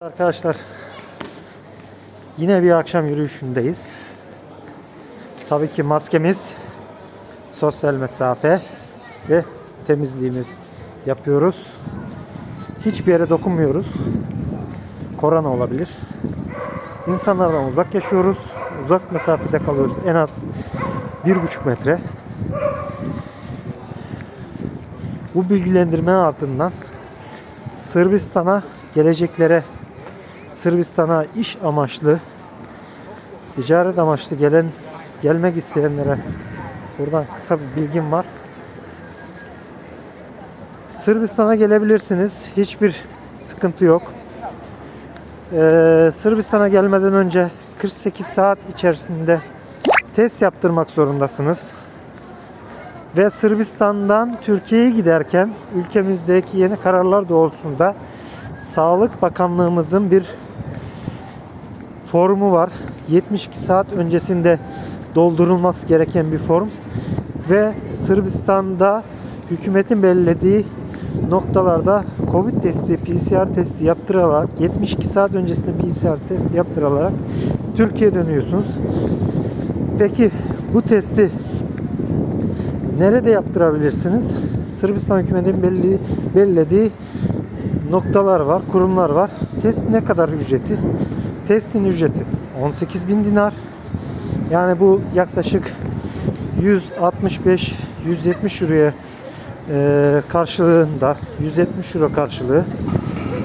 Arkadaşlar yine bir akşam yürüyüşündeyiz. Tabii ki maskemiz, sosyal mesafe ve temizliğimiz yapıyoruz. Hiçbir yere dokunmuyoruz. Korona olabilir. İnsanlardan uzak yaşıyoruz. Uzak mesafede kalıyoruz. En az bir buçuk metre. Bu bilgilendirme ardından Sırbistan'a geleceklere Sırbistan'a iş amaçlı ticaret amaçlı gelen gelmek isteyenlere buradan kısa bir bilgim var. Sırbistan'a gelebilirsiniz. Hiçbir sıkıntı yok. Ee, Sırbistan'a gelmeden önce 48 saat içerisinde test yaptırmak zorundasınız. Ve Sırbistan'dan Türkiye'ye giderken ülkemizdeki yeni kararlar doğrultusunda Sağlık Bakanlığımızın bir formu var. 72 saat öncesinde doldurulması gereken bir form ve Sırbistan'da hükümetin belirlediği noktalarda Covid testi, PCR testi yaptırarak 72 saat öncesinde PCR testi yaptırarak Türkiye'ye dönüyorsunuz. Peki bu testi nerede yaptırabilirsiniz? Sırbistan hükümetinin belli, belirlediği noktalar var, kurumlar var. Test ne kadar ücreti? Testin ücreti 18 bin dinar. Yani bu yaklaşık 165-170 euroya e, karşılığında 170 euro karşılığı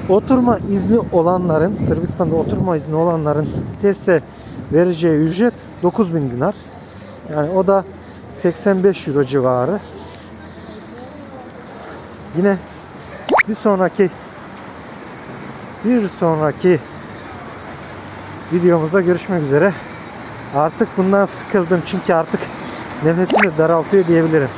oturma izni olanların Sırbistan'da oturma izni olanların teste vereceği ücret 9000 dinar. Yani o da 85 euro civarı. Yine bir sonraki bir sonraki videomuzda görüşmek üzere. Artık bundan sıkıldım çünkü artık nefesimi daraltıyor diyebilirim.